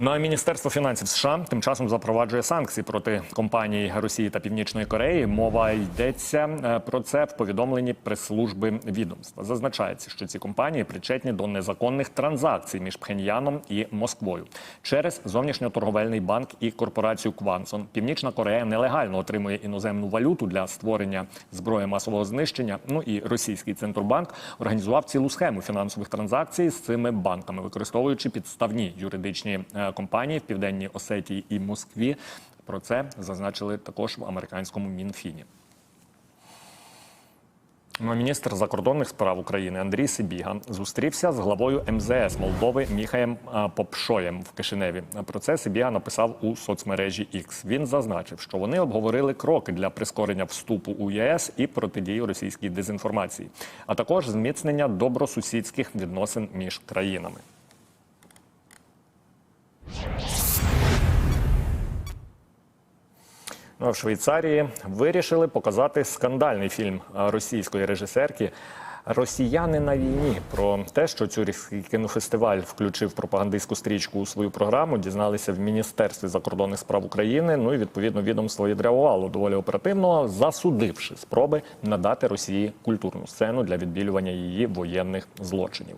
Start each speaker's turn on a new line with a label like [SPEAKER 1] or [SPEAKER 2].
[SPEAKER 1] Ну а Міністерство фінансів США тим часом запроваджує санкції проти компаній Росії та Північної Кореї. Мова йдеться е, про це в повідомленні прес-служби відомства. Зазначається, що ці компанії причетні до незаконних транзакцій між Пхеньяном і Москвою через зовнішньоторговельний банк і корпорацію Квансон. Північна Корея нелегально отримує іноземну валюту для створення зброї масового знищення. Ну і російський центробанк організував цілу схему фінансових транзакцій з цими банками, використовуючи підставні юридичні компанії в південній Осетії і Москві. Про це зазначили також в американському мінфіні. Ну, Міністр закордонних справ України Андрій Сибіга зустрівся з главою МЗС Молдови Міхаєм Попшоєм в Кишиневі. Про це Сибіга написав у соцмережі X. Він зазначив, що вони обговорили кроки для прискорення вступу у ЄС і протидії російській дезінформації, а також зміцнення добросусідських відносин між країнами. Ну, в Швейцарії вирішили показати скандальний фільм російської режисерки. Росіяни на війні про те, що Цюрихський кінофестиваль включив пропагандистську стрічку у свою програму, дізналися в міністерстві закордонних справ України. Ну і відповідно відомство відреагувало доволі оперативно, засудивши спроби надати Росії культурну сцену для відбілювання її воєнних злочинів.